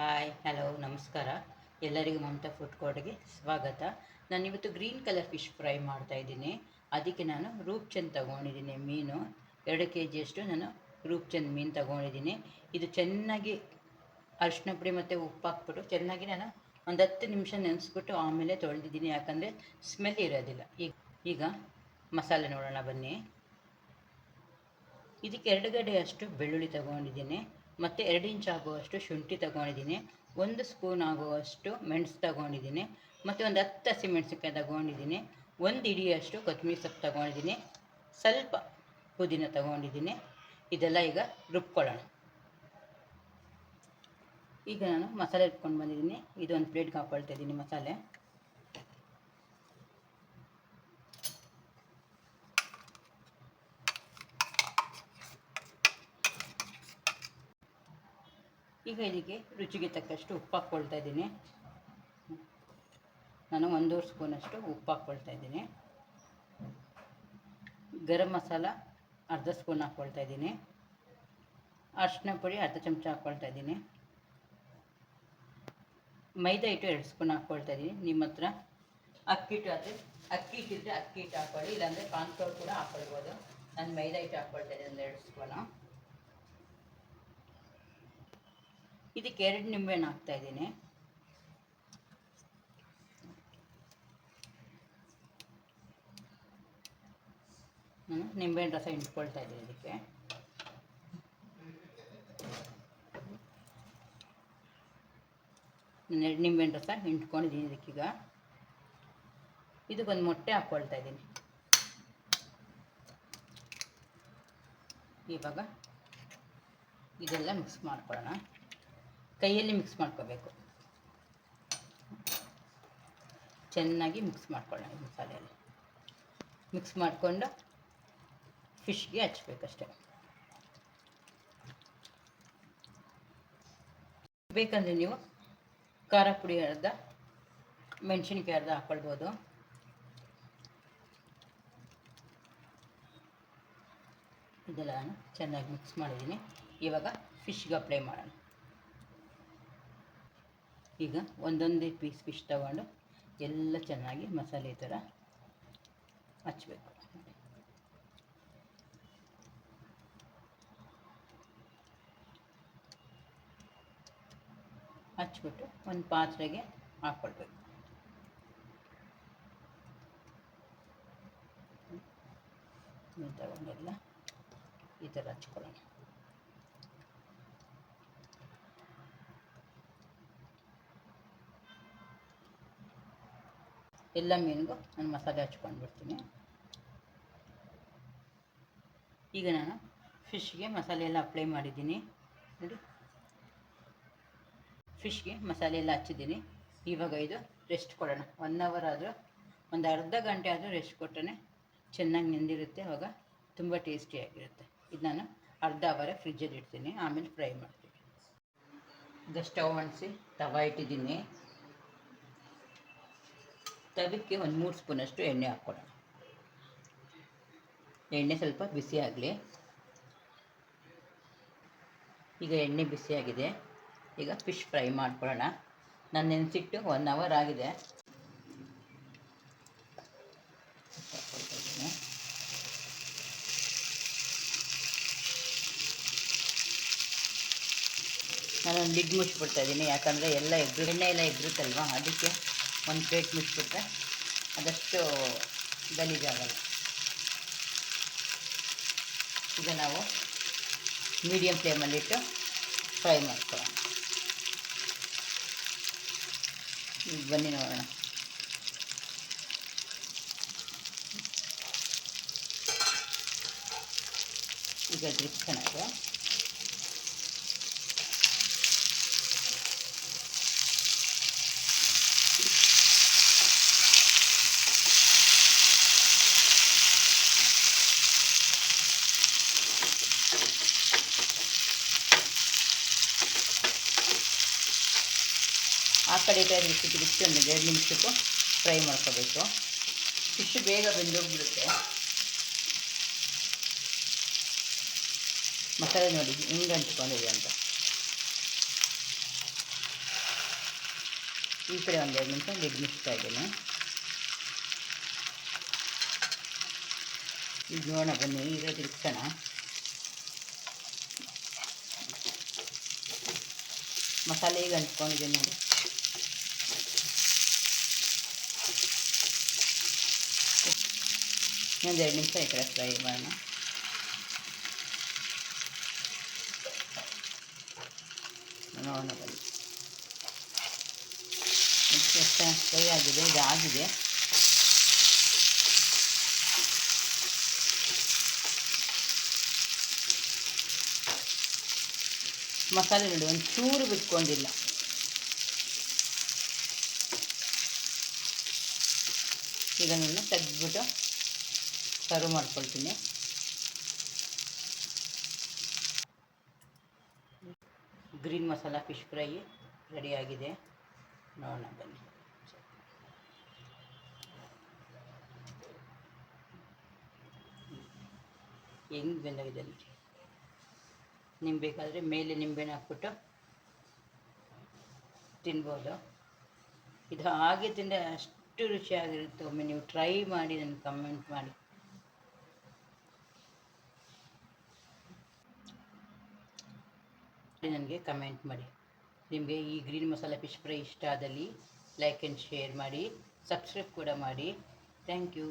Hi hello ನಮಸ್ಕಾರ. ಎಲ್ಲರಿಗೂ Mamata food ಕೋರ್ಟ್ಗೆ ಸ್ವಾಗತ. ನಾನು ಇವತ್ತು ಗ್ರೀನ್ ಕಲರ್ ಫಿಶ್ ಫ್ರೈ ಮಾಡ್ತಾ ಇದ್ದೀನಿ. ಅದಕ್ಕೆ ನಾನು ರೂಪ್ಚಂದ್ ತಗೊಂಡಿದ್ದೀನಿ, ಮೀನು. ಎರಡು ಕೆ ಜಿಯಷ್ಟು ನಾನು ರೂಪ್ಚಂದ್ ಮೀನು ತಗೊಂಡಿದ್ದೀನಿ. ಇದು ಚೆನ್ನಾಗಿ ಅರಿಶಿನ ಪುಡಿ ಮತ್ತು ಉಪ್ಪು ಹಾಕ್ಬಿಟ್ಟು ಚೆನ್ನಾಗಿ ನಾನು ಒಂದು ಹತ್ತು ನಿಮಿಷ ನೆನೆಸ್ಬಿಟ್ಟು ಆಮೇಲೆ ತೊಳೆದಿದ್ದೀನಿ. ಯಾಕಂದರೆ ಸ್ಮೆಲ್ ಇರೋದಿಲ್ಲ. ಈಗ ಈಗ ಮಸಾಲೆ ನೋಡೋಣ ಬನ್ನಿ. ಇದಕ್ಕೆ ಎರಡು ಗಡೆಯಷ್ಟು ಬೆಳ್ಳುಳ್ಳಿ ತಗೊಂಡಿದ್ದೀನಿ. ಮತ್ತು ಎರಡು ಇಂಚ್ ಆಗುವಷ್ಟು ಶುಂಠಿ ತಗೊಂಡಿದ್ದೀನಿ, ಒಂದು ಸ್ಪೂನ್ ಆಗುವಷ್ಟು ಮೆಣಸು ತಗೊಂಡಿದ್ದೀನಿ, ಮತ್ತು ಒಂದು ಹತ್ತು ಹಸಿಮೆಣಸಿನ್ಕಾಯಿ ತಗೊಂಡಿದ್ದೀನಿ, ಒಂದು ಇಡಿಯಷ್ಟು ಕೊತ್ತಂಬರಿ ಸೊಪ್ಪು ತಗೊಂಡಿದ್ದೀನಿ, ಸ್ವಲ್ಪ ಪುದೀನ ತಗೊಂಡಿದ್ದೀನಿ, ಇದೆಲ್ಲ ಈಗ ರುಬ್ಕೊಳ್ಳೋಣ. ಈಗ ನಾನು ಮಸಾಲೆ ರುಬ್ಕೊಂಡು ಬಂದಿದ್ದೀನಿ, ಇದೊಂದು ಪ್ಲೇಟ್ಗೆ ಹಾಕ್ಕೊಳ್ತಾ ಇದ್ದೀನಿ ಮಸಾಲೆ. ಈಗ ಇದಕ್ಕೆ ರುಚಿಗೆ ತಕ್ಕಷ್ಟು ಉಪ್ಪು ಹಾಕ್ಕೊಳ್ತಾ ಇದ್ದೀನಿ. ನಾನು ಒಂದೂವರೆ ಸ್ಪೂನಷ್ಟು ಉಪ್ಪು ಹಾಕ್ಕೊಳ್ತಾ ಇದ್ದೀನಿ. ಗರಂ ಮಸಾಲ ಅರ್ಧ ಸ್ಪೂನ್ ಹಾಕ್ಕೊಳ್ತಾ ಇದ್ದೀನಿ. ಅರಿಶಿನ ಪುಡಿ ಅರ್ಧ ಚಮಚ ಹಾಕ್ಕೊಳ್ತಾ ಇದ್ದೀನಿ. ಮೈದಾ ಹಿಟ್ಟು ಎರಡು ಸ್ಪೂನ್ ಹಾಕ್ಕೊಳ್ತಾ ಇದ್ದೀನಿ. ನಿಮ್ಮ ಹತ್ರ ಅಕ್ಕಿ ಹಿಟ್ಟು ಆದರೆ ಅಕ್ಕಿ ಹಿಟ್ಟಿದ್ರೆ ಅಕ್ಕಿ ಹಿಟ್ಟು ಹಾಕ್ಕೊಳ್ಳಿ, ಇಲ್ಲಾಂದರೆ ಕಾನ್ಫ್ಲೋರ್ ಕೂಡ ಹಾಕ್ಕೊಳ್ಬೋದು. ನಾನು ಮೈದಾ ಹಿಟ್ಟು ಹಾಕ್ಕೊಳ್ತಾ ಇದ್ದೀನಿ ಒಂದು ಎರಡು ಸ್ಪೂನು. ಇದಕ್ಕೆ ಎರಡು ನಿಂಬೆಹಣ್ಣು ಹಾಕ್ತಾ ಇದ್ದೀನಿ. ನಾನು ನಿಂಬೆಹಣ್ಣು ರಸ ಇಟ್ಕೊಳ್ತಾ ಇದ್ದೀನಿ ಇದಕ್ಕೆ. ಎರಡು ನಿಂಬೆಹಣ್ಣು ರಸ ಹಿಂಡ್ಕೊಂಡಿದ್ದೀನಿ ಇದಕ್ಕೀಗ. ಇದಕ್ಕೊಂದು ಮೊಟ್ಟೆ ಹಾಕ್ಕೊಳ್ತಾ ಇದ್ದೀನಿ. ಇವಾಗ ಇದೆಲ್ಲ ಮಿಕ್ಸ್ ಮಾಡ್ಕೊಳ್ಳೋಣ. ಕೈಯಲ್ಲಿ ಮಿಕ್ಸ್ ಮಾಡ್ಕೋಬೇಕು. ಚೆನ್ನಾಗಿ ಮಿಕ್ಸ್ ಮಾಡ್ಕೊಳ್ಳೋಣ ಈ ಮಸಾಲೆಯಲ್ಲಿ. ಮಿಕ್ಸ್ ಮಾಡಿಕೊಂಡು ಫಿಶ್ಗೆ ಹಚ್ಬೇಕಷ್ಟೆ. ಬೇಕಂದರೆ ನೀವು ಖಾರ ಪುಡಿ ಅರ್ಧ, ಮೆಣಸಿನ್ಕಾಯಿ ಅರ್ಧ ಹಾಕ್ಕೊಳ್ಬೋದು ಇದೆಲ್ಲ ನಾನು ಚೆನ್ನಾಗಿ ಮಿಕ್ಸ್ ಮಾಡಿದ್ದೀನಿ. ಇವಾಗ ಫಿಶ್ಗೆ ಅಪ್ಲೈ ಮಾಡೋಣ. ಈಗ ಒಂದೊಂದೇ ಪೀಸ್ ಫಿಶ್ ತಗೊಂಡು ಎಲ್ಲ ಚೆನ್ನಾಗಿ ಮಸಾಲೆ ಥರ ಹಚ್ಚಬೇಕು ಹಚ್ಬಿಟ್ಟು ಒಂದು ಪಾತ್ರೆಗೆ ಹಾಕ್ಕೊಳ್ಬೇಕು. ತಗೊಂಡೆಲ್ಲ ಈ ಥರ ಹಚ್ಕೊಳ್ಳೋಣ. ಎಲ್ಲ ಮೀನಿಗೂ ನಾನು ಮಸಾಲೆ ಹಚ್ಕೊಂಡು ಬಿಡ್ತೀನಿ ಈಗ ನಾನು ಫಿಶ್ಗೆ ಮಸಾಲೆ ಎಲ್ಲ ಅಪ್ಲೈ ಮಾಡಿದ್ದೀನಿ. ನೋಡಿ. ಫಿಶ್ಗೆ ಮಸಾಲೆ ಎಲ್ಲ ಹಚ್ಚಿದ್ದೀನಿ. ಇವಾಗ ಇದು ರೆಸ್ಟ್ ಕೊಡೋಣ. ಒನ್ ಅವರ್ ಆದರೂ, ಒಂದು ಅರ್ಧ ಗಂಟೆ ಆದರೂ ರೆಸ್ಟ್ ಕೊಟ್ಟರೆ ಚೆನ್ನಾಗಿ ನೆಂದಿರುತ್ತೆ. ಆವಾಗ ತುಂಬ ಟೇಸ್ಟಿಯಾಗಿರುತ್ತೆ ಇದು ನಾನು ಅರ್ಧ ಅವರ ಫ್ರಿಜ್ಜಲ್ಲಿ ಇಡ್ತೀನಿ. ಆಮೇಲೆ ಫ್ರೈ ಮಾಡ್ತೀನಿ. ಈಗ ಸ್ಟವ್ ಅಣಿಸಿ ತವ ಇಟ್ಟಿದ್ದೀನಿ. ತವಕ್ಕೆ ಒಂದು ಮೂರು ಸ್ಪೂನಷ್ಟು ಎಣ್ಣೆ ಹಾಕ್ಕೊಳ್ಳೋಣ ಎಣ್ಣೆ ಸ್ವಲ್ಪ ಬಿಸಿ ಆಗಲಿ. ಈಗ ಎಣ್ಣೆ ಬಿಸಿಯಾಗಿದೆ ಈಗ ಫಿಶ್ ಫ್ರೈ ಮಾಡ್ಕೊಳ್ಳೋಣ. ನಾನು ನೆನೆಸಿಟ್ಟು ಒನ್ ಅವರ್ ಆಗಿದೆ. ನಾನೊಂದು ಲಿಡ್ ಮುಚ್ಚಿಬಿಡ್ತಾ ಇದ್ದೀನಿ. ಯಾಕಂದರೆ ಎಲ್ಲ ಎಗ್ರು ಎಣ್ಣೆ ಎಲ್ಲ ಎಗ್ರುತ್ತಲ್ವ? ಅದಕ್ಕೆ ಒಂದು ಪ್ಲೇಟ್ ಮುಚ್ಚಿಬಿಟ್ರೆ ಅದಷ್ಟು ಗಲೀಜಾಗಲ್ಲ ಈಗ ನಾವು ಮೀಡಿಯಮ್ ಫ್ಲೇಮಲ್ಲಿಟ್ಟು ಫ್ರೈ ಮಾಡ್ಕೊಳ್ಳೋಣ. ಈಗ ಬನ್ನಿ ನೋಡೋಣ. ಈಗ ಡ್ರಿಪ್ ಚೆನ್ನಾಗಿದೆ. ಆ ಕಡೆ ಈ ಕಡೆ ಬಿಸಿ ಬಿಸಿ ಒಂದು ಎರಡು ನಿಮಿಷಕ್ಕೂ ಫ್ರೈ ಮಾಡ್ಕೋಬೇಕು. ಫಿಶ್ ಬೇಗ ಬೆಂದೋಗ್ಬಿಡುತ್ತೆ. ಮಸಾಲೆ ನೋಡಿ, ಹಿಂಗೆ ಹಂಚ್ಕೊಂಡಿದೆ ಅಂತ. ಈ ಕಡೆ ಒಂದು ಎರಡು ನಿಮಿಷ ನಿರ್ಮಿಸ್ತಾ ಇದ್ದೀನಿ ಈಗ ನೋಡೋಣ, ಬನ್ನಿ ಈಗ ತಿರ್ಗ್ಸೋಣ ಮಸಾಲೆ ಈಗ ಹಂಚ್ಕೊಂಡಿದ್ದೀನಿ ನೋಡಿ. ಇನ್ನೊಂದು ಎರಡು ನಿಮಿಷ ಈ ಕಡೆ ಫ್ರೈ ಮಾಡೋಣ ಬನ್ನಿ. ಫ್ರೈ ಆಗಿದೆ? ಇದು ಆಗಿದೆ. ಮಸಾಲೆ ನೋಡಿ, ಒಂದು ಚೂರು ಬಿಟ್ಕೊಂಡಿಲ್ಲ. ಇದನ್ನು ತೆಗೆದ್ಬಿಟ್ಟು ಸರ್ವ್ ಮಾಡ್ಕೊಳ್ತೀನಿ. ಗ್ರೀನ್ ಮಸಾಲ ಫಿಶ್ ಫ್ರೈ ರೆಡಿಯಾಗಿದೆ ನೋಡೋಣ, ಬನ್ನಿ. ಹೆಂಗೆ ಬೆಂದಾಗಿದೆ ನೋಡಿ. ನಿಂಬೆ ಬೇಕಾದರೆ ಮೇಲೆ ನಿಂಬೆನ ಹಾಕ್ಬಿಟ್ಟು ತಿನ್ಬೋದು. ಇದು ಹಾಗೆ ತಿಂದರೆ ಅಷ್ಟು ರುಚಿಯಾಗಿರುತ್ತೆ. ಒಮ್ಮೆ ನೀವು ಟ್ರೈ ಮಾಡಿ, ನನಗೆ ಕಮೆಂಟ್ ಮಾಡಿ. ನನಗೆ ಕಮೆಂಟ್ ಮಾಡಿ. ನಿಮಗೆ ಈ ಗ್ರೀನ್ ಮಸಾಲ ಫಿಶ್ ಫ್ರೈ ಇಷ್ಟ ಆದಲ್ಲಿ ಲೈಕ್ ಆ್ಯಂಡ್ ಶೇರ್ ಮಾಡಿ ಸಬ್ಸ್ಕ್ರೈಬ್ ಕೂಡ ಮಾಡಿ. Thank you